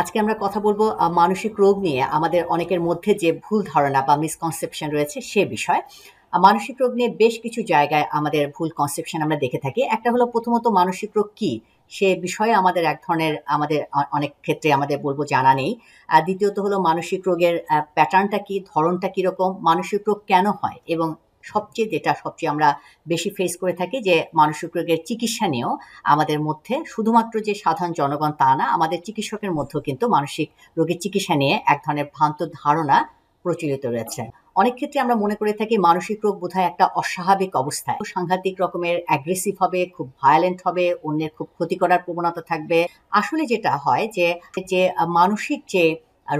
আজকে আমরা কথা বলব মানসিক রোগ নিয়ে। আমাদের অনেকের মধ্যে যে ভুল ধারণা বা মিসকনসেপশন রয়েছে সে বিষয়। মানসিক রোগ নিয়ে বেশ কিছু জায়গায় আমাদের ভুল কনসেপশন আমরা দেখে থাকি। একটা হলো প্রথমত মানসিক রোগ কি? সে বিষয়ে আমাদের এক ধরনের আমাদের অনেক ক্ষেত্রে আমাদের বলব জানা নেই। আর দ্বিতীয়ত হলো মানসিক রোগের প্যাটার্নটা কি? ধরনটা কীরকম? মানসিক রোগ কেন হয়? এবং সবচেয়ে যেটা সবচেয়ে আমরা বেশি ফেস করে থাকি যে মানসিক রোগের চিকিৎসা নিয়েও আমাদের মধ্যে শুধুমাত্র যে সাধারণ জনগণ তা না, আমাদের চিকিৎসকের মধ্যেও কিন্তু মানসিক রোগের চিকিৎসা নিয়ে এক ধরনের ভ্রান্ত ধারণা প্রচলিত রয়েছে। অনেক ক্ষেত্রে আমরা মনে করে থাকি মানসিক রোগ বোধহয় একটা অস্বাভাবিক অবস্থায়। সাংঘাতিক রকমের অ্যাগ্রেসিভ হবে, খুব ভায়োলেন্ট হবে, অন্যের খুব ক্ষতি করার প্রবণতা থাকবে। আসলে যেটা হয় যে যে মানসিক যে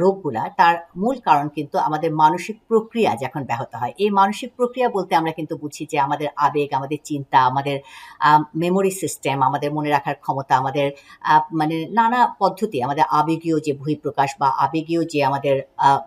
রোগগুলা, তার মূল কারণ কিন্তু আমাদের মানসিক প্রক্রিয়া যখন ব্যাহত হয়। এই মানসিক প্রক্রিয়া বলতে আমরা কিন্তু বুঝি যে আমাদের আবেগ, আমাদের চিন্তা, আমাদের মেমোরি সিস্টেম আমাদের মনে রাখার ক্ষমতা, আমাদের মানে নানা পদ্ধতি, আমাদের আবেগীয় যে বহিঃপ্রকাশ বা আবেগীয় যে আমাদের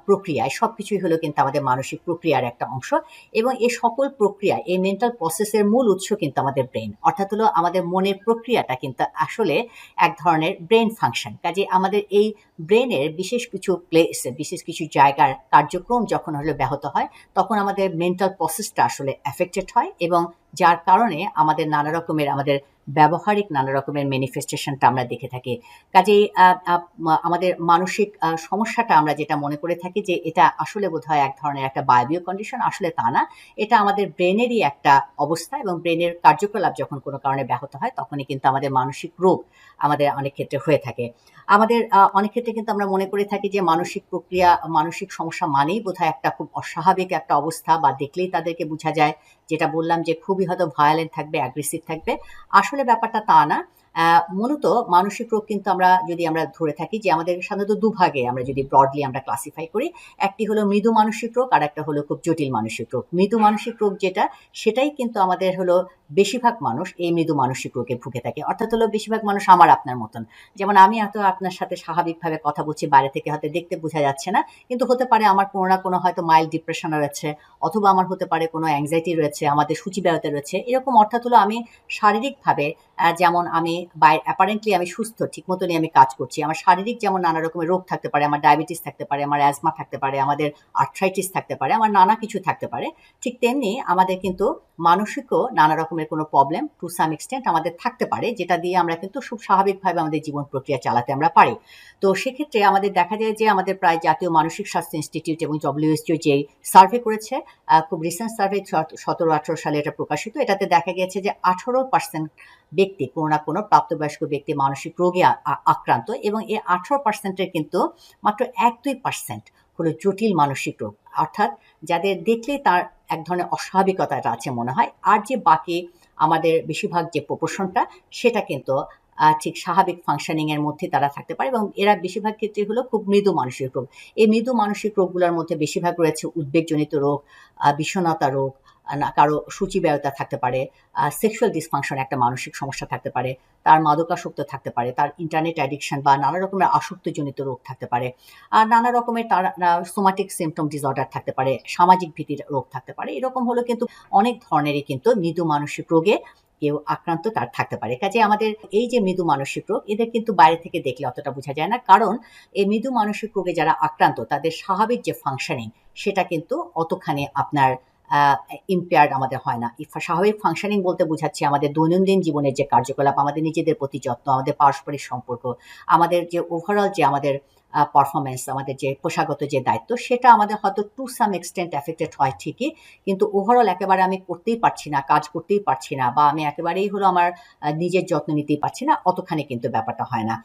প্রক্রিয়া সব কিছুই হলো কিন্তু আমাদের মানসিক প্রক্রিয়ার একটা অংশ। এবং এই সকল প্রক্রিয়া, এই মেন্টাল প্রসেসের মূল উৎস কিন্তু আমাদের ব্রেন অর্থাৎ হলো আমাদের মনের প্রক্রিয়াটা কিন্তু আসলে এক ধরনের ব্রেন ফাংশন কাজে আমাদের এই ব্রেনের বিশেষ কিছু প্লেস বিশেষ কিছু জায়গার কার্যক্রম যখন হলো ব্যাহত হয়, তখন আমাদের মেন্টাল প্রসেসটা আসলে এফেক্টেড হয় এবং যার কারণে আমাদের নানা রকমের আমাদের ব্যবহারিক নানা রকমের ম্যানিফেস্টেশনটা আমরা দেখে থাকি। মা- আমাদের মানসিক সমস্যাটা আমরা যেটা মনে করে থাকি যে, এটা আসলে বোধহয় এক ধরনের একটা বায়বীয় কন্ডিশন আসলে তা না। এটা আমাদের ব্রেনেরই একটা অবস্থা এবং ব্রেনের কার্যকলাপ যখন কোনো কারণে ব্যাহত হয়, তখনই কিন্তু আমাদের মানসিক রোগ আমাদের অনেক ক্ষেত্রে হয়ে থাকে। আমাদের অনেক ক্ষেত্রে কিন্তু আমরা মনে করে থাকি যে, মানসিক প্রক্রিয়া, মানসিক সমস্যা মানেই বোধহয় একটা খুব অস্বাভাবিক একটা অবস্থা বা দেখলেই তাদেরকে বোঝা যায়। যেটা বললাম যে, খুবই হয়তো ভায়োলেন্ট থাকবে অ্যাগ্রেসিভ থাকবে। আসলে ব্যাপারটা তা না। মূলত মানসিক রোগ কিন্তু আমরা যদি আমরা ধরে থাকি যে আমাদের সাধারণত দুভাগে আমরা যদি ব্রডলি আমরা ক্লাসিফাই করি, একটি হলো মৃদু মানসিক রোগ আর একটা হলো খুব জটিল মানসিক রোগ। মৃদু মানসিক রোগ যেটা, সেটাই কিন্তু আমাদের হলো বেশিরভাগ মানুষ এই মৃদু মানসিক রোগে ভুগে থাকে। অর্থাৎ হলো বেশিরভাগ মানুষ আমার আপনার মতন। যেমন আমি হয়তো আপনার সাথে স্বাভাবিকভাবে কথা বলছি, বাইরে থেকে হয়তো দেখতে বোঝা যাচ্ছে না, কিন্তু হতে পারে আমার কোনো না কোনো হয়তো মাইল্ড ডিপ্রেশন রয়েছে, অথবা আমার হতে পারে কোনো অ্যাংজাইটি রয়েছে, আমাদের সূচিব্যয়তা রয়েছে। এরকম অর্থাৎ হলো আমি শারীরিকভাবে যেমন আমি বাই অ্যাপারেন্টলি আমি সুস্থ ঠিক মতনই আমি কাজ করছি। আমার শারীরিক যেমন নানা রকমের রোগ থাকতে পারে, আমার ডায়াবেটিস থাকতে পারে, আমার অ্যাজমা থাকতে পারে, আমাদের আর্থ্রাইটিস থাকতে পারে, আমার নানা কিছু থাকতে পারে, ঠিক তেমনি আমাদের কিন্তু মানসিকও নানা রকমের কোনো প্রবলেম টু সাম এক্সটেন্ট আমাদের থাকতে পারে, যেটা দিয়ে আমরা কিন্তু খুব স্বাভাবিকভাবে আমাদের জীবন প্রক্রিয়া চালাতে আমরা পারি। তো সেক্ষেত্রে আমাদের দেখা যায় যে আমাদের প্রায় জাতীয় মানসিক স্বাস্থ্য ইনস্টিটিউট এবং ডব্লিউএসটিও যে সার্ভে করেছে খুব রিসেন্ট সার্ভে সতেরো আঠারো সালে এটা প্রকাশিত। এটাতে দেখা গেছে যে আঠারো পার্সেন্ট ব্যক্তি, কোনো না কোনো প্রাপ্তবয়স্ক ব্যক্তি মানসিক রোগে আক্রান্ত এবং এই আঠারো পার্সেন্টের কিন্তু মাত্র এক দুই পার্সেন্ট হলো জটিল মানসিক রোগ। অর্থাৎ যাদের দেখলেই তার এক ধরনের অস্বাভাবিকতাটা আছে মনে হয়। আর যে বাকি আমাদের বেশিরভাগ যে প্রপোর্শনটা সেটা কিন্তু ঠিক স্বাভাবিক ফাংশনিংয়ের মধ্যে তারা থাকতে পারে এবং এরা বেশিরভাগ ক্ষেত্রে হলো খুব মৃদু মানসিক রোগ। এই মৃদু মানসিক রোগগুলোর মধ্যে বেশিরভাগ রয়েছে উদ্বেগজনিত রোগ বিষণতা রোগ কারও সূচিব্যয়তা থাকতে পারে সেক্সুয়াল ডিসফাংশন একটা মানসিক সমস্যা থাকতে পারে, তার মাদকাসক্ত থাকতে পারে, তার ইন্টারনেট অ্যাডিকশন বা নানা রকমের আসক্তজনিত রোগ থাকতে পারে, আর নানা রকমের তার সোমাটিক সিমটম ডিসঅর্ডার থাকতে পারে, সামাজিক ভীতির রোগ থাকতে পারে, এরকম হলো কিন্তু অনেক ধরনেরই কিন্তু মৃদু মানসিক রোগে কেউ আক্রান্ত তার থাকতে পারে। কাজে আমাদের এই যে মৃদু মানসিক রোগ, এদের কিন্তু বাইরে থেকে দেখলে অতটা বোঝা যায় না, কারণ এই মৃদু মানসিক রোগে যারা আক্রান্ত, তাদের স্বাভাবিক যে ফাংশনিং সেটা কিন্তু অতখানি আপনার ইম্পেয়ার্ড আমাদের হয় না। স্বাভাবিক ফাংশনিং বলতে বোঝাচ্ছি আমাদের দৈনন্দিন জীবনের যে কার্যকলাপ, আমাদের নিজেদের প্রতি যত্ন, আমাদের পারস্পরিক সম্পর্ক, আমাদের যে ওভারঅল যে আমাদের পারফরমেন্স আমাদের যে পেশাগত যে দায়িত্ব, সেটা আমাদের হয়তো টু সাম এক্সটেন্ট এফেক্টেড হয় ঠিকই, কিন্তু ওভারঅল একেবারে আমি করতেই পারছি না, কাজ করতেই পারছি না, বা আমি একেবারেই হলো আমার নিজের যত্ন নিতেই পারছি না, অতখানি কিন্তু ব্যাপারটা হয় না।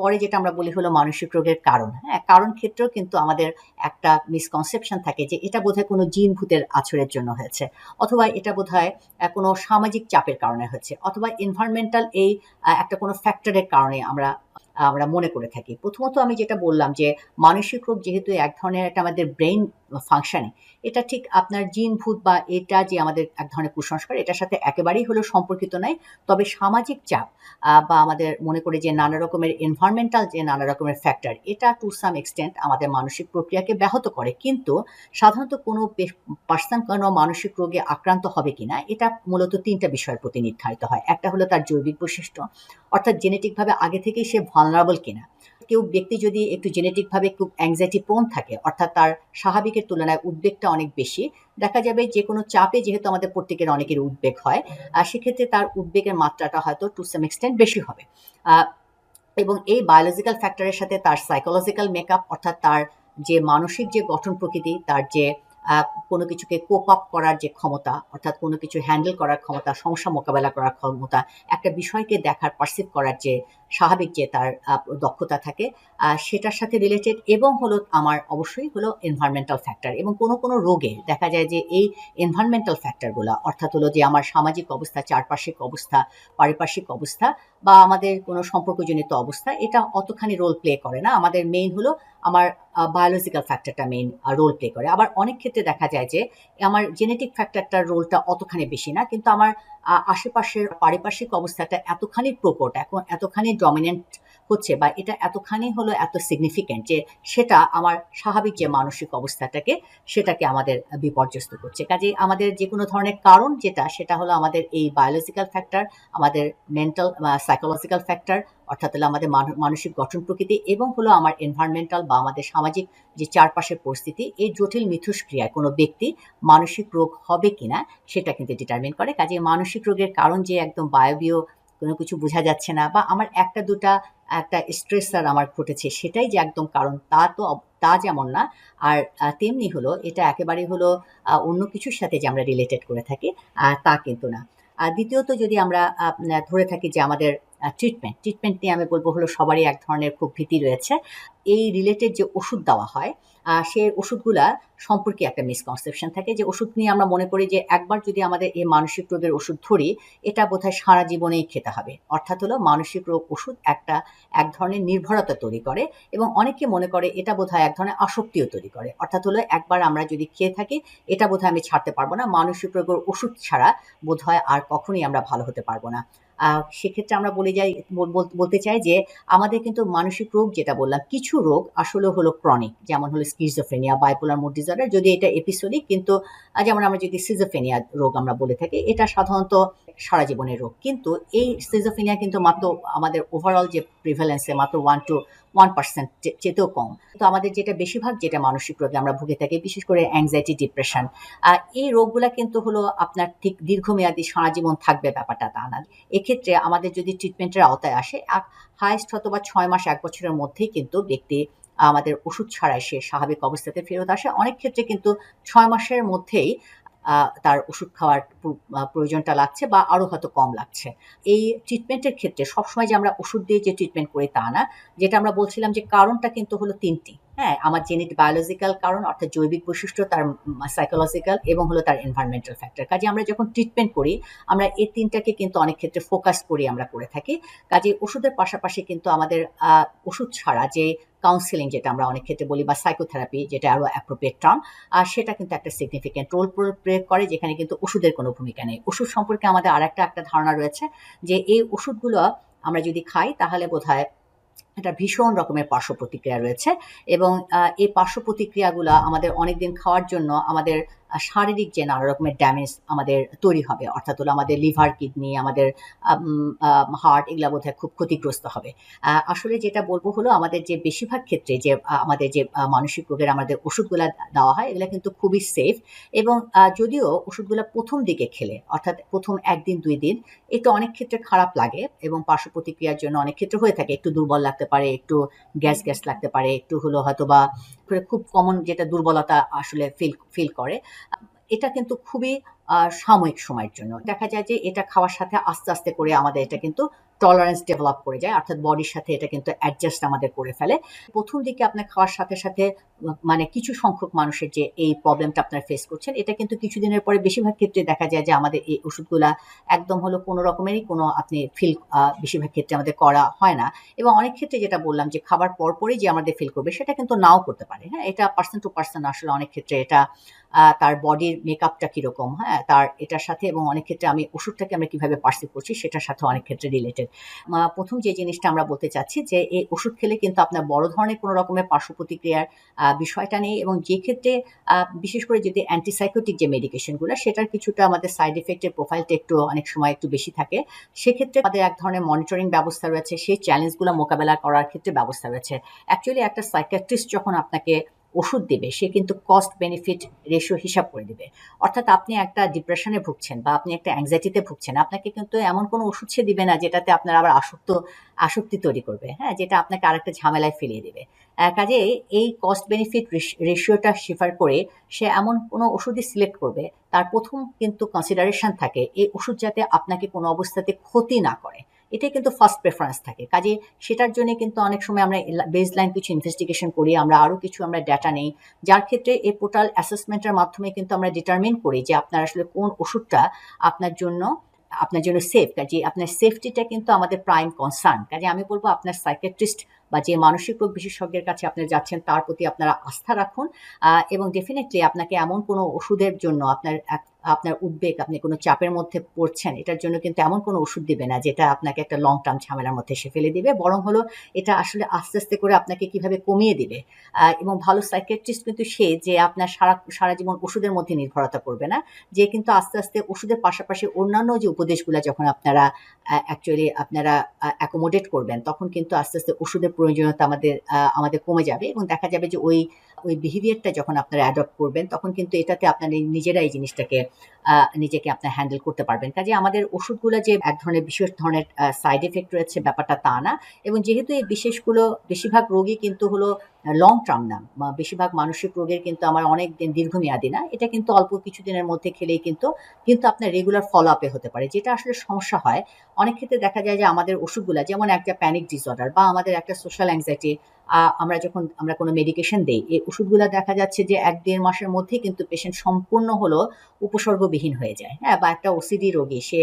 পরে যেটা আমরা বলি হলো মানসিক রোগের কারণ হ্যাঁ কারণ ক্ষেত্রেও কিন্তু আমাদের একটা মিসকনসেপশন থাকে যে এটা বোধহয় কোনো জিন ভূতের আছরের জন্য হয়েছে, অথবা এটা বোধহয় কোনো সামাজিক চাপের কারণে হয়েছে, অথবা এনভায়রনমেন্টাল এই একটা কোনো ফ্যাক্টরের কারণে আমরা আমরা মনে করে থাকি। প্রথমত আমি যেটা বললাম যে, মানসিক রোগ যেহেতু এক ধরনের একটা আমাদের ব্রেন ফাংশানে এটা ঠিক আপনার জিন ভূত বা এটা যে আমাদের এক ধরনের কুসংস্কার, এটার সাথে একেবারেই হলো সম্পর্কিত নয়। তবে সামাজিক চাপ বা আমাদের মনে করে যে নানা রকমের এনভায়রনমেন্টাল যে নানা রকমের ফ্যাক্টর এটা টু সাম এক্সটেন্ট আমাদের মানসিক প্রক্রিয়াকে ব্যাহত করে। কিন্তু সাধারণত কোনো পার্সন কোনো মানসিক রোগে আক্রান্ত হবে কিনা, এটা মূলত তিনটা বিষয়ের প্রতি নির্ধারিত হয়। একটা হলো তার জৈবিক বৈশিষ্ট্য অর্থাৎ জেনেটিকভাবে আগে থেকেই সে ভালনারেবল কিনা। কেউ ব্যক্তি যদি একটু জেনেটিকভাবে খুব অ্যাংজাইটি প্রোন থাকে, অর্থাৎ তার স্বাভাবিকের তুলনায় উদ্বেগটা অনেক বেশি, দেখা যাবে যে কোনো চাপে যেহেতু আমাদের প্রত্যেকের অনেকের উদ্বেগ হয় আর সেক্ষেত্রে তার উদ্বেগের মাত্রাটা হয়তো টু সাম এক্সটেন্ট বেশি হবে। এবং এই বায়োলজিক্যাল ফ্যাক্টরের সাথে তার সাইকোলজিক্যাল মেকআপ অর্থাৎ তার যে মানসিক যে গঠন প্রকৃতি, তার যে কোনো কিছুকে কোপ আপ করার যে ক্ষমতা, অর্থাৎ কোনো কিছু হ্যান্ডেল করার ক্ষমতা, সমস্যা মোকাবেলা করার ক্ষমতা, একটা বিষয়কে দেখার পারসিভ করার যে স্বাভাবিক যে তার দক্ষতা থাকে সেটার সাথে রিলেটেড এবং হলো আমার অবশ্যই হলো এনভায়রনমেন্টাল ফ্যাক্টর এবং কোনো কোনো রোগে দেখা যায় যে এই এনভায়রনমেন্টাল ফ্যাক্টরগুলো অর্থাৎ হলো যে আমার সামাজিক অবস্থা, চারপাশিক অবস্থা, পারিপার্শ্বিক অবস্থা বা আমাদের কোনো সম্পর্কজনিত অবস্থা, এটা অতখানি রোল প্লে করে না। আমাদের মেইন হলো আমার বায়োলজিক্যাল ফ্যাক্টরটা মেইন রোল প্লে করে। আবার অনেক ক্ষেত্রে দেখা যায় যে আমার জেনেটিক ফ্যাক্টরটার রোলটা অতখানি বেশি না, কিন্তু আমার আশেপাশের পারিপার্শ্বিক অবস্থাটা এতখানি প্রকট এখন এতখানি ডমিনেন্ট হচ্ছে বা এটা এতখানি হলো এত সিগনিফিক্যান্ট যে সেটা আমার স্বাভাবিক যে মানসিক অবস্থাটাকে সেটাকে আমাদের বিপর্যস্ত করছে। কাজে আমাদের যে কোনো ধরনের কারণ যেটা, সেটা হলো আমাদের এই বায়োলজিক্যাল ফ্যাক্টর আমাদের মেন্টাল সাইকোলজিক্যাল ফ্যাক্টর অর্থাৎ হলো আমাদের মানসিক গঠন প্রকৃতি এবং হলো আমার এনভায়রনমেন্টাল বা আমাদের সামাজিক যে চারপাশের পরিস্থিতি, এই জটিল মিথস্ক্রিয়ায় কোনো ব্যক্তি মানসিক রোগ হবে কিনা সেটা কিন্তু ডিটারমিন করে। কাজে মানসিক রোগের কারণ যে একদম বায়বীয় কোনো কিছু বোঝা যাচ্ছে না বা আমার একটা দুটা, একটা স্ট্রেসার আমার ঘটেছে সেটাই যে একদম কারণ তা তো তা যেমন না, আর তেমনি হলো এটা একেবারে হলো অন্য কিছুর সাথে যে আমরা রিলেটেড করে থাকি তা কিন্তু না। আর দ্বিতীয়ত যদি আমরা ধরে থাকি যে আমাদের ট্রিটমেন্ট ট্রিটমেন্ট নিয়ে আমি বলব হলো সবারই এক ধরনের খুব ভীতি রয়েছে। এই রিলেটেড যে ওষুধ দেওয়া হয় সে ওষুধগুলা সম্পর্কে একটা মিসকনসেপশন থাকে যে ওষুধ নিয়ে আমরা মনে করি যে একবার যদি আমাদের এই মানসিক রোগের ওষুধ ধরি, এটা বোধহয় সারা জীবনেই খেতে হবে। অর্থাৎ হলো মানসিক রোগ ওষুধ একটা, এক ধরনের নির্ভরতা তৈরি করে এবং অনেকে মনে করে এটা বোধহয় এক ধরনের আসক্তিও তৈরি করে। অর্থাৎ হলো একবার আমরা যদি খেয়ে থাকি, এটা বোধহয় আমি ছাড়তে পারব না। মানসিক রোগের ওষুধ ছাড়া বোধহয় আর কখনই আমরা ভালো হতে পারব না। সেক্ষেত্রে আমরা বলে যাই বলতে চাই যে আমাদের কিন্তু মানসিক রোগ যেটা বললাম, কিছু রোগ আসলে হলো ক্রনিক যেমন হলো স্কিজোফেনিয়া বাইপোলার মুড ডিসঅর্ডার যদি এটা এপিসোডিক কিন্তু যেমন আমরা যদি সিজোফেনিয়া রোগ আমরা বলে থাকি, এটা সাধারণত সারা জীবনের রোগ। কিন্তু এই সিজোফিনিয়া কিন্তু মাত্র আমাদের ওভারঅল যে প্রিভ্যালেন্সে মাত্র ওয়ান টু ওয়ান পার্সেন্ট চেতেও কম। তো আমাদের যেটা বেশিরভাগ যেটা মানসিক রোগে আমরা ভুগে থাকি, বিশেষ করে অ্যাংজাইটি ডিপ্রেশন এই রোগগুলা কিন্তু হলো আপনার ঠিক দীর্ঘমেয়াদী সারা জীবন থাকবে ব্যাপারটা তা না। এক্ষেত্রে আমাদের যদি ট্রিটমেন্টের আওতায় আসে হায়েস্ট হয়তো বা ছয় মাস, এক বছরের মধ্যেই কিন্তু ব্যক্তি আমাদের ওষুধ ছাড়াই সে স্বাভাবিক অবস্থাতে ফেরত আসে। অনেক ক্ষেত্রে কিন্তু ছয় মাসের মধ্যেই তার ওষুধ খাওয়ার প্রয়োজনটা লাগছে বা আরও হয়তো কম লাগছে। এই ট্রিটমেন্টের ক্ষেত্রে সবসময় যে আমরা ওষুধ দিয়ে যে ট্রিটমেন্ট করি তা না, যেটা আমরা বলছিলাম যে কারণটা কিন্তু হলো তিনটি। হ্যাঁ আমার জেনেট বায়োলজিক্যাল কারণ, অর্থাৎ জৈবিক বৈশিষ্ট্য, তার সাইকোলজিক্যাল এবং হলো তার এনভায়রনমেন্টাল ফ্যাক্টর কাজে আমরা যখন ট্রিটমেন্ট করি, আমরা এই তিনটাকে কিন্তু অনেক ক্ষেত্রে ফোকাস করি আমরা করে থাকি। কাজে ওষুধের পাশাপাশি কিন্তু আমাদের ওষুধ ছাড়া যে কাউন্সিলিং যেটা আমরা অনেক ক্ষেত্রে বলি, বা সাইকোথেরাপি যেটা আরও অ্যাপ্রোপ্রিয়েট টার্ম আর সেটা কিন্তু একটা সিগনিফিকেন্ট রোল প্রয়োগ করে, যেখানে কিন্তু ওষুধের কোনো ভূমিকা নেই। ওষুধ সম্পর্কে আমাদের আর একটা একটা ধারণা রয়েছে যে, এই ওষুধগুলো আমরা যদি খাই, তাহলে বোধ একটা ভীষণ রকমের পার্শ্ব প্রতিক্রিয়া রয়েছে এবং এই পার্শ্ব প্রতিক্রিয়াগুলো আমাদের অনেকদিন খাওয়ার জন্য আমাদের শারীরিক যে নানা রকমের ড্যামেজ আমাদের তৈরি হবে, অর্থাৎ হলো আমাদের লিভার কিডনি আমাদের হার্ট এগুলো বোধ খুব ক্ষতিগ্রস্ত হবে। আসলে যেটা বলব হলো আমাদের যে বেশিরভাগ ক্ষেত্রে যে আমাদের যে মানসিক রোগের আমাদের ওষুধগুলো দেওয়া হয়, এগুলো কিন্তু খুবই সেফ এবং যদিও ওষুধগুলো প্রথম দিকে খেলে, অর্থাৎ প্রথম একদিন, দুই দিন একটু অনেক ক্ষেত্রে খারাপ লাগে এবং পার্শ্ব প্রতিক্রিয়ার জন্য অনেক ক্ষেত্রে হয়ে থাকে, একটু দুর্বল লাগতে পারে, একটু গ্যাস গ্যাস লাগতে পারে, একটু হলো হয়তো বা খুব কমন যেটা দুর্বলতা আসলে ফিল ফিল করে। এটা কিন্তু খুবই সাময়িক সময়ের জন্য। দেখা যায় যে এটা খাওয়ার সাথে আস্তে আস্তে করে আমাদের এটা কিন্তু টলারেন্স ডেভেলপ করে যায়, অর্থাৎ বডির সাথে এটা কিন্তু অ্যাডজাস্ট আমাদের করে ফেলে। প্রথম দিকে আপনার খাওয়ার সাথে সাথে মানে কিছু সংখ্যক মানুষের যে এই প্রবলেমটা আপনারা ফেস করছেন, এটা কিন্তু কিছুদিনের পরে বেশিরভাগ ক্ষেত্রে দেখা যায় যে আমাদের এই ওষুধগুলা একদম হলো কোনো রকমেরই কোনো আপনি ফিল বেশিরভাগ ক্ষেত্রে আমাদের করা হয় না। এবং অনেক ক্ষেত্রে যেটা বললাম যে খাবার পরপরই যে আমাদের ফিল করবে, সেটা কিন্তু নাও করতে পারে। হ্যাঁ এটা পার্সন টু পার্সন আসলে অনেক ক্ষেত্রে এটা তার বডির মেকআপটা কীরকম হ্যাঁ তার এটার সাথে এবং অনেক ক্ষেত্রে আমি ওষুধটাকে আমরা কীভাবে পার্সিভ করছি, সেটার সাথে অনেক ক্ষেত্রে রিলেটেড প্রথম যে জিনিসটা আমরা বলতে চাচ্ছি যে এই ওষুধ খেলে কিন্তু আপনার বড় ধরনের কোনো রকমের পার্শ্ব প্রতিক্রিয়ার বিষয়টা নেই এবং যে ক্ষেত্রে বিশেষ করে যদি অ্যান্টিসাইকোটিক যে মেডিকেশনগুলো সেটার কিছুটা আমাদের সাইড এফেক্টের প্রোফাইলটা একটু অনেক সময় একটু বেশি থাকে। সেক্ষেত্রে আমাদের এক ধরনের মনিটরিং ব্যবস্থা রয়েছে, সেই চ্যালেঞ্জগুলো মোকাবেলা করার ক্ষেত্রে ব্যবস্থা রয়েছে। অ্যাকচুয়ালি একটা সাইকিয়াট্রিস্ট যখন আপনাকে ওষুধ দেবে, সে কিন্তু কস্ট বেনিফিট রেশিও হিসাব করে দেবে। অর্থাৎ আপনি একটা ডিপ্রেশনে ভুগছেন বা আপনি একটা অ্যাংজাইটিতে ভুগছেন, আপনাকে কিন্তু এমন কোনো ওষুধ সে দিবে না যেটাতে আপনার আবার আসক্ত, আসক্তি তৈরি করবে হ্যাঁ? যেটা আপনাকে আরেকটা ঝামেলায় ফেলিয়ে দেবে। কাজে এই কস্ট বেনিফিট রেশিওটা শিফার করে সে এমন কোনো ওষুধই সিলেক্ট করবে, তার প্রথম কিন্তু কনসিডারেশন থাকে, এই ওষুধ যাতে আপনাকে কোনো অবস্থাতে ক্ষতি না করে। এটাই কিন্তু ফার্স্ট প্রেফারেন্স থাকে। কাজে সেটার জন্য কিন্তু অনেক সময় আমরা বেস লাইন কিছু ইনভেস্টিগেশন করি, আমরা আরও কিছু আমরা ডেটা নেই। যার ক্ষেত্রে এই পোর্টাল অ্যাসেসমেন্টের মাধ্যমে কিন্তু আমরা ডিটারমিন করি যে আপনার আসলে কোন ওষুধটা আপনার জন্য আপনার জন্য সেফ কাজে আপনার সেফটিটা কিন্তু আমাদের প্রাইম কনসার্ন কাজে আমি বলব আপনার সাইকেট্রিস্ট বা যে মানসিক রোগ বিশেষজ্ঞের কাছে আপনি যাচ্ছেন, তার প্রতি আপনারা আস্থা রাখুন। এবং ডেফিনেটলি আপনাকে এমন কোনো ওষুধের জন্য আপনার আপনার উদ্বেগ, আপনি কোনো চাপের মধ্যে পড়ছেন, এটার জন্য কিন্তু এমন কোনো ওষুধ দিবে না যেটা আপনাকে একটা লং টার্ম ঝামেলার মধ্যে সে ফেলে দিবে। বরং হলো এটা আসলে আস্তে আস্তে করে আপনাকে কীভাবে কমিয়ে দিবে। এবং ভালো সাইকিয়াট্রিস্ট কিন্তু সে যে আপনার সারা সারা জীবন ওষুধের মধ্যে নির্ভরতা করবে না, যে কিন্তু আস্তে আস্তে ওষুধের পাশাপাশি অন্যান্য যে উপদেশগুলো যখন আপনারা অ্যাকচুয়ালি আপনারা অ্যাকোমোডেট করবেন, তখন কিন্তু আস্তে আস্তে ওষুধের প্রয়োজনীয়তা আমাদের আমাদের কমে যাবে এবং দেখা যাবে যে ওই ওই বিহেভিয়ারটা যখন আপনারা অ্যাডপ্ট করবেন, তখন কিন্তু এটাতে আপনার নিজেরা এই জিনিসটাকে নিজেকে আপনার হ্যান্ডেল করতে পারবেন। কাজে আমাদের ওষুধগুলো যে এক ধরনের বিশেষ ধরনের সাইড এফেক্ট রয়েছে ব্যাপারটা তা না। এবং যেহেতু এই বিশেষগুলো বেশিরভাগ রোগী কিন্তু হলো লং টার্ম না বেশিরভাগ মানসিক রোগের কিন্তু আমার অনেক দিন দীর্ঘমেয়াদী না, এটা কিন্তু অল্প কিছু দিনের মধ্যে খেলেই কিন্তু কিন্তু আপনার রেগুলার ফলো আপে হতে পারে, যেটা আসলে সমস্যা হয়। অনেক ক্ষেত্রে দেখা যায় যে আমাদের ওষুধগুলো, যেমন একটা প্যানিক ডিসঅর্ডার বা আমাদের একটা সোশ্যাল অ্যাংজাইটি আমরা যখন, আমরা কোনো মেডিকেশন দেই, এই ওষুধগুলো দেখা যাচ্ছে যে এক দেড় মাসের মধ্যেই কিন্তু পেশেন্ট সম্পূর্ণ হলো উপসর্গবিহীন হয়ে যায়। হ্যাঁ বা একটা ওসিডি রোগী, সে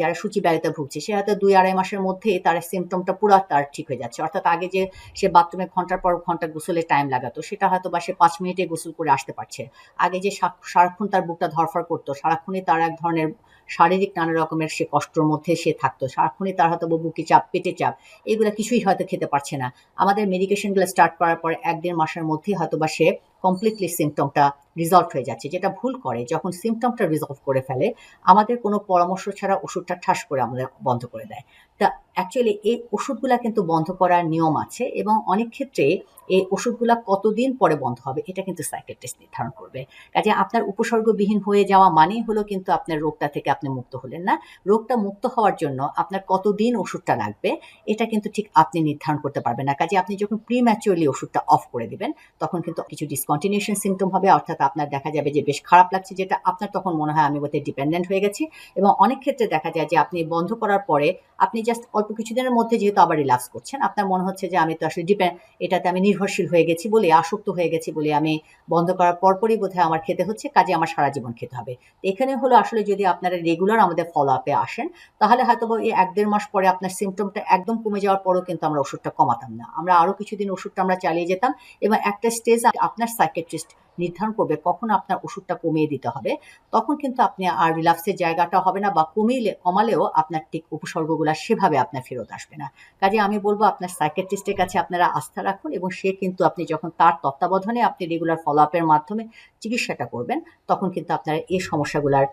যারা সূচি সূচিব্যাধিতে ভুগছে, সে হয়তো দুই আড়াই মাসের মধ্যে তার সিমটমটা পুরো তার ঠিক হয়ে যাচ্ছে। অর্থাৎ আগে যে সে বাথরুমে ঘণ্টার পর ঘণ্টা গোসলে টাইম লাগাতো, সেটা হয়তো বা সে পাঁচ মিনিটে গোসল করে আসতে পারছে। আগে যে সারাক্ষণ তার বুকটা ধরফর করতো, সারাক্ষণই তার এক ধরনের শারীরিক নানা রকমের সে কষ্টর মধ্যে সে থাকতো, সারাক্ষণই তার হয়তো বুকে চাপ, পেটে চাপ, এগুলো কিছুই হয়তো খেতে পারছে না। আমাদের মেডিকেশনগুলো স্টার্ট করার পর এক দেড় মাসের মধ্যেই হয়তো বা সে কমপ্লিটলি সিমটমটা রিজলভ হয়ে যাচ্ছে, যেটা ভুল করে। যখন সিমটমটা রিজলভ করে ফেলে, আমাদের কোনো পরামর্শ ছাড়া ওষুধটা ঠাস করে আমাদের বন্ধ করে দেয়। তা অ্যাকচুয়ালি এই ওষুধগুলা কিন্তু বন্ধ করার নিয়ম আছে এবং অনেক ক্ষেত্রে এই ওষুধগুলা কতদিন পরে বন্ধ হবে এটা কিন্তু সাইকেট্রিস্ট নির্ধারণ করবে। কাজে আপনার উপসর্গবিহীন হয়ে যাওয়া মানেই হলো কিন্তু আপনার রোগটা থেকে আপনি মুক্ত হলেন না। রোগটা মুক্ত হওয়ার জন্য আপনার কতদিন ওষুধটা লাগবে এটা কিন্তু ঠিক আপনি নির্ধারণ করতে পারবেন না। কাজে আপনি যখন প্রি ম্যাচুয়ালি ওষুধটা অফ করে দিবেন, তখন কিন্তু কিছু ডিসকন্টিনিউশন সিমটম হবে অর্থাৎ আপনার দেখা যাবে যে বেশ খারাপ লাগছে যেটা আপনার তখন মনে হয় আমি বোধহয় ডিপেন্ডেন্ট হয়ে গেছি। এবং অনেক ক্ষেত্রে দেখা যায় যে আপনি বন্ধ করার পরে আপনি জাস্ট অল্প কিছুদিনের মধ্যে যেহেতু আবার রিল্যাক্স করছেন, আপনার মনে হচ্ছে যে আমি তো আসলে ডিপেন্ড এটাতে আমি নির্ভরশীল হয়ে গেছি বলে, আসক্ত হয়ে গেছি বলে আমি বন্ধ করার পরপরই বোধহয় আমার খেতে হচ্ছে, কাজে আমার সারা জীবন খেতে হবে। তো এখানে হলো আসলে যদি আপনারা রেগুলার আমাদের ফলো আপে আসেন, তাহলে হয়তো এই এক দেড় মাস পরে আপনার সিমটমটা একদম কমে যাওয়ার পরও কিন্তু আমরা ওষুধটা কমাতাম না। আমরা আরও কিছুদিন ওষুধটা আমরা চালিয়ে যেতাম এবং একটা স্টেজ আপনার সাইকেট্রিস্ট নির্ধারণ করবে কখন আপনার ওষুধটা কমিয়ে দিতে হবে। তখন কিন্তু আপনি আর রিল্যাক্সের জায়গাটা হবে না বা কমিয়ে কমালেও আপনার ঠিক উপসর্গগুলো সেভাবে আপনার ফেরত আসবে না। কাজে আমি বলব আপনার সাইকেট্রিস্টের কাছে আপনারা আস্থা রাখুন এবং সে কিন্তু আপনি যখন তার তত্ত্বাবধানে আপনি রেগুলার ফলো আপের মাধ্যমে চিকিৎসাটা করবেন, তখন কিন্তু আপনার এই সমস্যাগুলার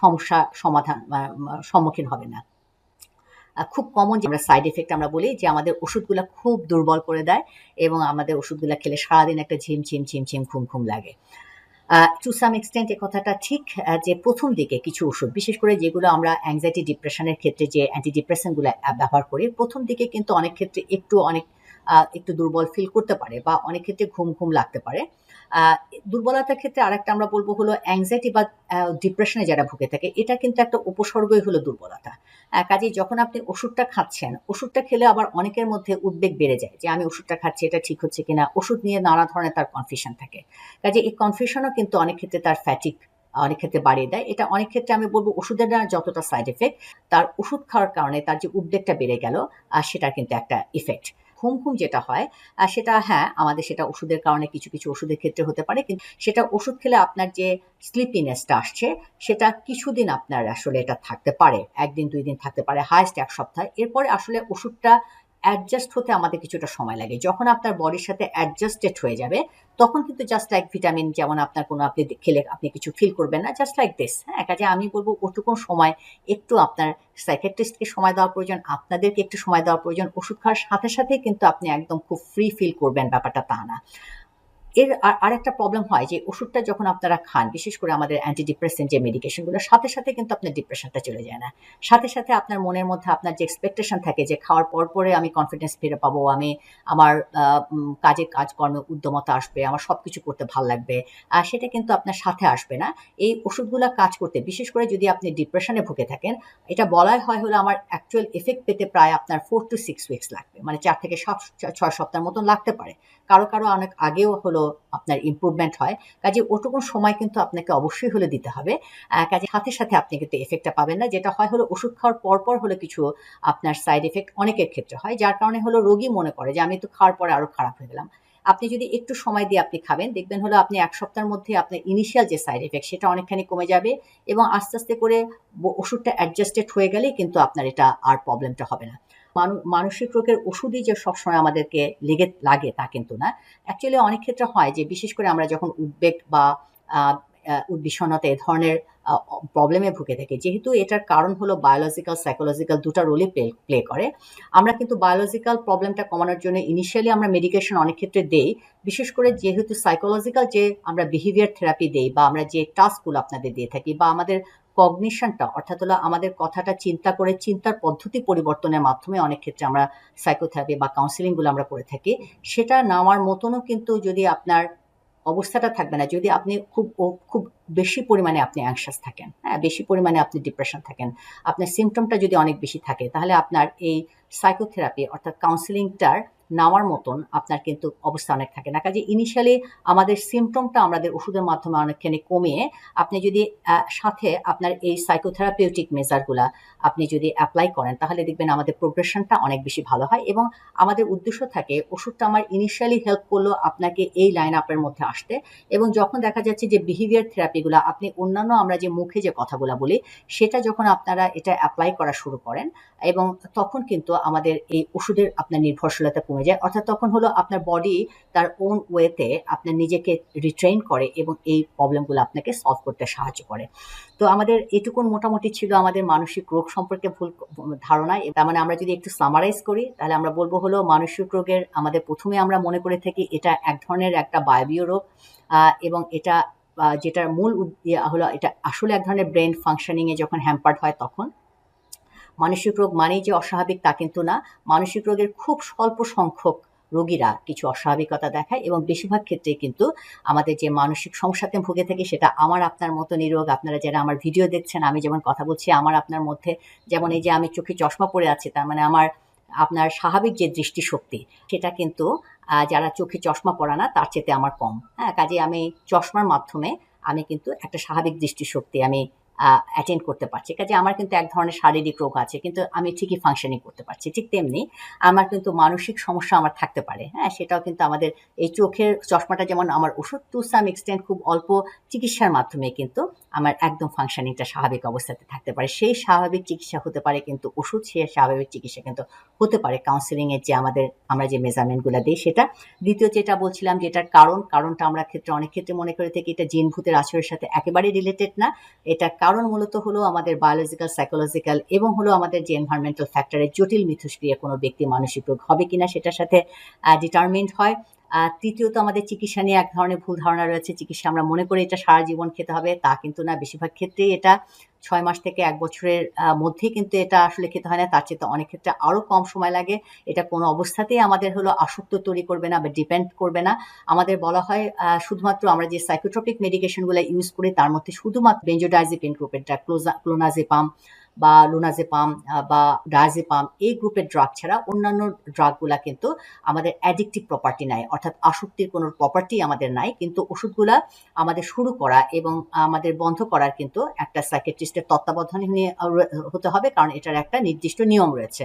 সমস্যা সমাধান সম্মুখীন হবে না। খুব কমন যে আমরা সাইড এফেক্ট আমরা বলি যে আমাদের ওষুধগুলো খুব দুর্বল করে দেয় এবং আমাদের ওষুধগুলো খেলে সারাদিন একটা ঝিম ঝিম ঝিম ঝিম, ঘুম ঘুম লাগে। টু সাম এক্সটেন্ট এ কথাটা ঠিক যে প্রথম দিকে কিছু ওষুধ, বিশেষ করে যেগুলো আমরা অ্যাংজাইটি ডিপ্রেশনের ক্ষেত্রে যে অ্যান্টি ডিপ্রেশনগুলো ব্যবহার করি, প্রথম দিকে কিন্তু অনেক ক্ষেত্রে একটু অনেক একটু দুর্বল ফিল করতে পারে বা অনেক ক্ষেত্রে ঘুম ঘুম লাগতে পারে। দুর্বলতার ক্ষেত্রে আরেকটা আমরা বলব হলো অ্যাংজাইটি বা ডিপ্রেশনে যারা ভুগে থাকে, এটা কিন্তু একটা উপসর্গই হলো দুর্বলতা। কাজেই যখন আপনি ওষুধটা খাচ্ছেন, ওষুধটা খেলে আবার অনেকের মধ্যে উদ্বেগ বেড়ে যায় যে, আমি ওষুধটা খাচ্ছি, এটা ঠিক হচ্ছে কিনা? ওষুধ নিয়ে নানা ধরনের তার কনফিউশন থাকে। কাজে এই কনফিউশনও কিন্তু অনেক ক্ষেত্রে তার ফ্যাটিক অনেক ক্ষেত্রে বাড়িয়ে দেয়। এটা অনেক ক্ষেত্রে আমি বলব ওষুধের না যতটা সাইড এফেক্ট তার ওষুধ খাওয়ার কারণে তার যে উদ্বেগটা বেড়ে গেল আর সেটার কিন্তু একটা ইফেক্ট ঘুম ঘুম যেটা হয় আর সেটা হ্যাঁ আমাদের সেটা ওষুধের কারণে কিছু কিছু ওষুধের ক্ষেত্রে হতে পারে, কিন্তু সেটা ওষুধ খেলে আপনার যে স্লিপিনেসটা আসছে, সেটা কিছুদিন আপনার আসলে এটা থাকতে পারে, একদিন, দুই দিন থাকতে পারে হায়েস্ট এক সপ্তাহ। এরপরে আসলে ওষুধটা অ্যাডজাস্ট হতে আমাদের কিছুটা সময় লাগে। যখন আপনার বডির সাথে অ্যাডজাস্টেড হয়ে যাবে, তখন কিন্তু জাস্ট লাইক ভিটামিন যেমন আপনার কোনো আপনি খেলে আপনি কিছু ফিল করবেন না জাস্ট লাইক দিস হ্যাঁ? কাজে আমি বলব ওটুকু সময়, একটু আপনার সাইকেট্রিস্টকে সময় দেওয়া প্রয়োজন, আপনাদেরকে একটু সময় দেওয়া প্রয়োজন, ওষুধ খাওয়ার সাথে সাথে কিন্তু আপনি একদম খুব ফ্রি ফিল করবেন, ব্যাপারটা তা না। এর আর, আরেকটা প্রবলেম হয় যে ওষুধটা যখন আপনারা খান, বিশেষ করে আমাদের অ্যান্টি ডিপ্রেসেন্ট যে মেডিকেশনগুলো সাথে সাথে কিন্তু আপনার ডিপ্রেশনটা চলে যায় না। সাথে সাথে আপনার মনের মধ্যে আপনার যে এক্সপেকটেশন থাকে যে খাওয়ার পর পরে আমি কনফিডেন্স ফিরে পাবো, আমি আমার কাজে কাজকর্মে উদ্যমতা আসবে, আমার সব কিছু করতে ভালো লাগবে আর সেটা কিন্তু আপনার সাথে আসবে না। এই ওষুধগুলো কাজ করতে, বিশেষ করে যদি আপনি ডিপ্রেশনে ভুগে থাকেন, এটা বলাই হয় হলো আমার অ্যাকচুয়াল এফেক্ট পেতে প্রায় আপনার ফোর টু সিক্স উইকস লাগবে মানে চার থেকে সাত, ছয় সপ্তাহের মতন লাগতে পারে। কারও কারও অনেক আগেও হলো আপনার ইমপ্রুভমেন্ট হয়। কাজে ওটুকুন সময় কিন্তু আপনাকে অবশ্যই হলে দিতে হবে। কাজে সাথে সাথে আপনি কিন্তু এফেক্টটা পাবেন না। যেটা হয় হলো ওষুধ খাওয়ার পর হলো কিছু আপনার সাইড এফেক্ট অনেকের ক্ষেত্রে হয়, যার কারণে হলো রোগী মনে করে যে আমি তো খাওয়ার পরে আরও খারাপ হয়ে গেলাম। আপনি যদি একটু সময় দিয়ে আপনি খাবেন, দেখবেন হলো আপনি এক সপ্তাহের মধ্যে আপনার ইনিশিয়াল যে সাইড এফেক্ট সেটা অনেকখানি কমে যাবে এবং আস্তে আস্তে করে ওষুধটা অ্যাডজাস্টেড হয়ে গেলেই কিন্তু আপনার এটা আর প্রবলেমটা হবে না। মানসিক রোগের ওষুধই যে সবসময় আমাদেরকে লেগে লাগে তা কিন্তু না। অ্যাকচুয়ালি অনেক ক্ষেত্রে হয় যে বিশেষ করে আমরা যখন উদ্বেগ বা উদ্বিষণতা এ ধরনের প্রবলেমে ভুগে থাকি, যেহেতু এটার কারণ হলো বায়োলজিক্যাল সাইকোলজিক্যাল দুটা রোলই প্লে প্লে করে। আমরা কিন্তু বায়োলজিক্যাল প্রবলেমটা কমানোর জন্য ইনিশিয়ালি আমরা মেডিকেশন অনেক ক্ষেত্রে দেই। বিশেষ করে যেহেতু সাইকোলজিক্যাল যে আমরা বিহেভিয়ার থেরাপি দেই বা আমরা যে টাস্কগুলো আপনাদের দিয়ে থাকি বা আমাদের কগনিশনটা অর্থাৎ হলো আমাদের কথাটা চিন্তা করে চিন্তার পদ্ধতি পরিবর্তনের মাধ্যমে অনেক ক্ষেত্রে আমরা সাইকোথেরাপি বা কাউন্সিলিংগুলো আমরা করে থাকি, সেটা নেওয়ার মতনও কিন্তু যদি আপনার অবস্থাটা থাকবে না, যদি আপনি খুব খুব বেশি পরিমাণে আপনি অ্যাংশাস থাকেন হ্যাঁ বেশি পরিমাণে আপনি ডিপ্রেশন থাকেন, আপনার সিমটমটা যদি অনেক বেশি থাকে, তাহলে আপনার এই সাইকোথেরাপি অর্থাৎ কাউন্সিলিংটার নেওয়ার মতন আপনার কিন্তু অবস্থা অনেক থাকে না। কাজে ইনিশিয়ালি আমাদের সিমটমটা আমাদের ওষুধের মাধ্যমে অনেকখানি কমিয়ে আপনি যদি সাথে আপনার এই সাইকোথেরাপিউটিক মেজারগুলা আপনি যদি অ্যাপ্লাই করেন, তাহলে দেখবেন আমাদের প্রোগ্রেশনটা অনেক বেশি ভালো হয় এবং আমাদের উদ্দেশ্য থাকে ওষুধটা আমার ইনিশিয়ালি হেল্প করল আপনাকে এই লাইন আপের মধ্যে আসতে এবং যখন দেখা যাচ্ছে যে বিহেভিয়ার থেরাপিগুলো আপনি অন্যান্য আমরা যে মুখে যে কথাগুলো বলি, সেটা যখন আপনারা এটা অ্যাপ্লাই করা শুরু করেন এবং তখন কিন্তু আমাদের এই ওষুধের আপনার নির্ভরশীলতা কমে যায়। অর্থাৎ তখন হলো আপনার বডি তার ওন ওয়েতে আপনার নিজেকে রিট্রেন করে এবং এই প্রবলেমগুলো আপনাকে সলভ করতে সাহায্য করে। তো আমাদের এটুকুন মোটামুটি ছিল আমাদের মানসিক রোগ সম্পর্কে ভুল ধারণা। তার মানে আমরা যদি একটু সামারাইজ করি, তাহলে আমরা বলব হলো মানসিক রোগের আমাদের প্রথমে আমরা মনে করে থাকি এটা এক ধরনের একটা বায়বীয় রোগ এবং এটা যেটার মূল হলো এটা আসলে এক ধরনের ব্রেন ফাংশনিংয়ে যখন হ্যাম্পার্ড হয় তখন। মানসিক রোগ মানেই যে অস্বাভাবিক তা কিন্তু না। মানসিক রোগের খুব স্বল্প সংখ্যক রোগীরা কিছু অস্বাভাবিকতা দেখায় এবং বেশিরভাগ ক্ষেত্রে কিন্তু আমাদের যে মানসিক সমস্যাতে ভুগে থাকে সেটা আমার আপনার মতো নিরোগ আপনারা যারা আমার ভিডিও দেখছেন, আমি যেমন কথা বলছি, আমার আপনার মধ্যে যেমন এই যে আমি চোখে চশমা পরে আছি, তার মানে আমার, আপনার স্বাভাবিক যে দৃষ্টিশক্তি, সেটা কিন্তু যারা চোখে চশমা পরা না, তার চেয়ে আমার কম। হ্যাঁ কাজে আমি চশমার মাধ্যমে আমি কিন্তু একটা স্বাভাবিক দৃষ্টিশক্তি আমি অ্যাটেন্ড করতে পারছি। কাজে আমার কিন্তু এক ধরনের শারীরিক রোগ আছে, কিন্তু আমি ঠিকই ফাংশনিং করতে পারছি, ঠিক তেমনি আমার কিন্তু মানসিক সমস্যা আমার থাকতে পারে হ্যাঁ? সেটাও কিন্তু আমাদের এই চোখের চশমাটা যেমন আমার ওষুধ টু সাম এক্সটেন্ট খুব অল্প চিকিৎসার মাধ্যমে কিন্তু আমার একদম ফাংশনিংটা স্বাভাবিক অবস্থাতে থাকতে পারে। সেই স্বাভাবিক চিকিৎসা হতে পারে কিন্তু ওষুধ সে স্বাভাবিক চিকিৎসা কিন্তু হতে পারে। কাউন্সিলিং এর যে আমাদের, আমরা যে মেজারমেন্টগুলো দিই সেটা। দ্বিতীয় যেটা বলছিলাম যেটার কারণ, কারণটা আমরা ক্ষেত্রে অনেক ক্ষেত্রে মনে করে থাকি এটা জিন ভূতের আচরের সাথে একেবারে রিলেটেড না। এটা কারণ মূলত হলো আমাদের বায়োলজিক্যাল সাইকোলজিক্যাল এবং হলো আমাদের যে এনভায়রনমেন্টাল ফ্যাক্টরের জটিল মিথস্ক্রিয়া কোনো ব্যক্তি মানসিক রোগ হবে কিনা সেটার সাথে ডিটারমিন্ড হয়। তৃতীয়ত আমাদের চিকিৎসা নিয়ে এক ধরনের ভুল ধারণা রয়েছে চিকিৎসা আমরা মনে করি এটা সারা জীবন খেতে হবে তা কিন্তু না। বেশিরভাগ ক্ষেত্রেই এটা ছয় মাস থেকে এক বছরের আহ, মধ্যেই কিন্তু এটা আসলে খেতে হয় না তার চেয়ে অনেক ক্ষেত্রে আরও কম সময় লাগে। এটা কোনো অবস্থাতেই আমাদের হলো আসক্ত তৈরি করবে না বা ডিপেন্ড করবে না। আমাদের বলা হয় শুধুমাত্র আমরা যে সাইকোট্রপিক মেডিকেশনগুলো ইউজ করি তার মধ্যে শুধুমাত্র বেঞ্জোডাইজিপিন গ্রুপের ক্লোনাজিপাম বা লোনাজেপাম বা ডায়াজেপাম এই গ্রুপের ড্রাগ ছাড়া অন্যান্য ড্রাগগুলা কিন্তু আমাদের অ্যাডিকটিভ প্রপার্টি নাই। অর্থাৎ আসক্তির কোনো প্রপার্টি আমাদের নাই, কিন্তু ওষুধগুলা আমাদের শুরু করা এবং আমাদের বন্ধ করার কিন্তু একটা সাইকেট্রিস্টের তত্ত্বাবধানে নিয়ে হতে হবে, কারণ এটার একটা নির্দিষ্ট নিয়ম রয়েছে।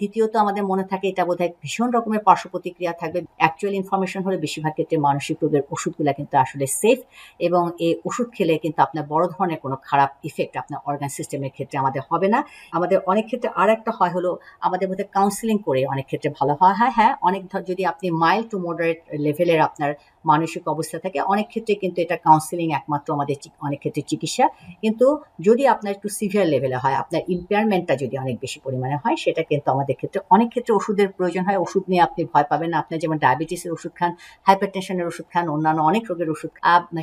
দ্বিতীয়ত আমাদের মনে থাকে এটা বোধহয় ভীষণ রকমের পার্শ্ব প্রতিক্রিয়া থাকবে। অ্যাকচুয়াল ইনফরমেশন হলে বেশিরভাগ ক্ষেত্রে মানসিক রোগের ওষুধগুলো কিন্তু আসলে সেফ এবং এই ওষুধ খেলে কিন্তু আপনার বড় ধরনের কোনো খারাপ ইফেক্ট আপনার অর্গান সিস্টেমের ক্ষেত্রে আমাদের হবে না। আমাদের অনেক ক্ষেত্রে আর একটা হয় হলো আমাদের মধ্যে কাউন্সিলিং করে অনেক ক্ষেত্রে ভালো হয়। হ্যাঁ হ্যাঁ অনেক যদি আপনি মাইল্ড টু মডারেট লেভেলের আপনার মানসিক অবস্থা থাকে, অনেক ক্ষেত্রে কিন্তু এটা কাউন্সিলিং একমাত্র আমাদের অনেক ক্ষেত্রে চিকিৎসা। কিন্তু যদি আপনার একটু সিভিয়ার লেভেলে হয়, আপনার ইম্পেয়ারমেন্টটা যদি অনেক বেশি পরিমাণে হয় সেটা কিন্তু আমাদের ক্ষেত্রে অনেক ক্ষেত্রে ওষুধের প্রয়োজন হয়। ওষুধ নিয়ে আপনি ভয় পাবেন না। আপনি যেমন ডায়াবেটিসের ওষুধ খান, হাইপারটেনশনের ওষুধ খান, অন্যান্য অনেক রোগের ওষুধ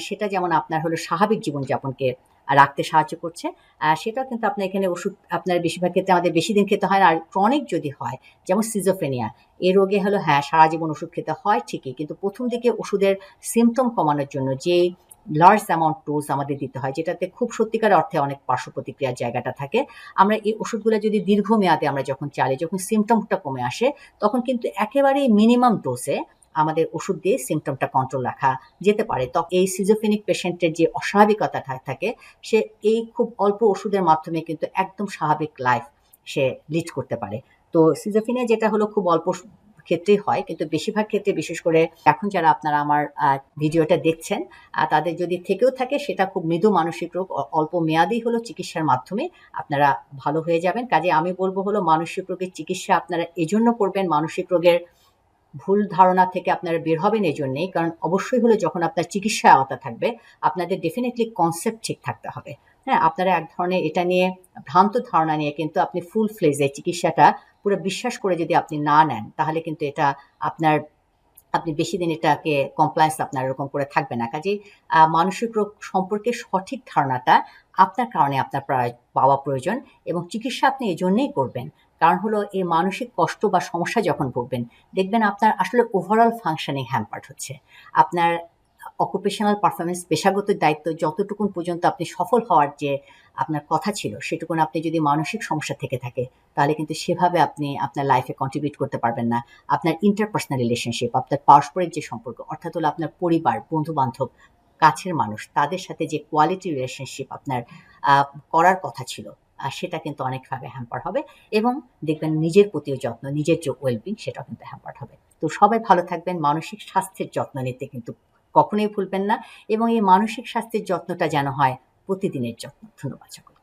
সেটা যেমন আপনার হলো স্বাভাবিক জীবনযাপনকে রাখতে সাহায্য করছে। আর সেটাও কিন্তু আপনার এখানে ওষুধ আপনার বেশিরভাগ ক্ষেত্রে আমাদের বেশি দিন খেতে হয় আর ক্রনিক যদি হয়, যেমন সিজোফেনিয়া এ রোগে হলো হ্যাঁ সারা জীবন ওষুধ খেতে হয় ঠিকই। কিন্তু প্রথম দিকে ওষুধের সিমটম কমানোর জন্য যে লার্জ অ্যামাউন্ট ডোজ আমাদের দিতে হয়, যেটাতে খুব সত্যিকার অর্থে অনেক পার্শ্ব প্রতিক্রিয়ার জায়গাটা থাকে। আমরা এই ওষুধগুলো যদি দীর্ঘমেয়াদে আমরা যখন চালি, যখন সিমটমটা কমে আসে, তখন কিন্তু একেবারেই মিনিমাম ডোজে আমাদের ওষুধ দিয়ে সিমটমটা কন্ট্রোল রাখা যেতে পারে। তো এই সিজোফেনিক পেশেন্টের যে অস্বাভাবিকতা থাকে, সে এই খুব অল্প ওষুধের মাধ্যমে কিন্তু একদম স্বাভাবিক লাইফ সে লিড করতে পারে। তো সিজোফিনিয়া যেটা হলো খুব অল্প ক্ষেত্রেই হয়, কিন্তু বেশিরভাগ ক্ষেত্রে, বিশেষ করে এখন যারা আপনারা আমার ভিডিওটা দেখছেন তাদের যদি থেকেও থাকে, সেটা খুব মৃদু মানসিক রোগ অল্প মেয়াদি হলো চিকিৎসার মাধ্যমে আপনারা ভালো হয়ে যাবেন। কাজে আমি বলব হলো, মানসিক রোগের চিকিৎসা আপনারা এজন্য করবেন, মানসিক রোগের ভুল ধারণা থেকে আপনারা বের হবেন এই জন্যেই কারণ অবশ্যই হলো, যখন আপনার চিকিৎসা আওতা থাকবে, আপনাদের ডেফিনেটলি কনসেপ্ট ঠিক থাকতে হবে। হ্যাঁ আপনারা এক ধরনের এটা নিয়ে ভ্রান্ত ধারণা নিয়ে কিন্তু আপনি ফুল ফ্লেজে চিকিৎসাটা পুরো বিশ্বাস করে যদি আপনি না নেন, তাহলে কিন্তু এটা আপনার, আপনি বেশি দিন এটাকে কমপ্লায়েন্স আপনার এরকম করে থাকবে না। কাজে মানসিক রোগ সম্পর্কে সঠিক ধারণাটা আপনার কারণে আপনার প্রায় পাওয়া প্রয়োজন এবং চিকিৎসা আপনি এই জন্যেই করবেন। কারণ হলো এই মানসিক কষ্ট বা সমস্যা যখন ভুগবেন, দেখবেন আপনার আসলে ওভারঅল ফাংশনিং হ্যাম্পার্ট হচ্ছে। আপনার অকুপেশনাল পারফরমেন্স পেশাগত দায়িত্ব যতটুকুন পর্যন্ত আপনি সফল হওয়ার যে আপনার কথা ছিল সেটুকুন আপনি যদি মানসিক সমস্যা থেকে থাকে তাহলে কিন্তু সেভাবে আপনি আপনার লাইফে কন্ট্রিবিউট করতে পারবেন না। আপনার ইন্টারপার্সোনাল রিলেশনশিপ আপনার পারস্পরিক যে সম্পর্ক অর্থাৎ হলো আপনার পরিবার বন্ধু বান্ধব কাছের মানুষ তাদের সাথে যে কোয়ালিটি রিলেশনশিপ আপনার করার কথা ছিল আহ, সেটা কিন্তু অনেকভাবে হ্যাম্পার হবে এবং দেখবেন নিজের প্রতিও যত্ন নিজের যে ওয়েলবিং সেটাও কিন্তু হ্যাম্পার হবে। তো সবাই ভালো থাকবেন মানসিক স্বাস্থ্যের যত্ন নিতে কিন্তু কখনোই ভুলবেন না এবং এই মানসিক স্বাস্থ্যের যত্নটা যেন হয় প্রতিদিনের যত্ন ধন্যবাদ সকলকে।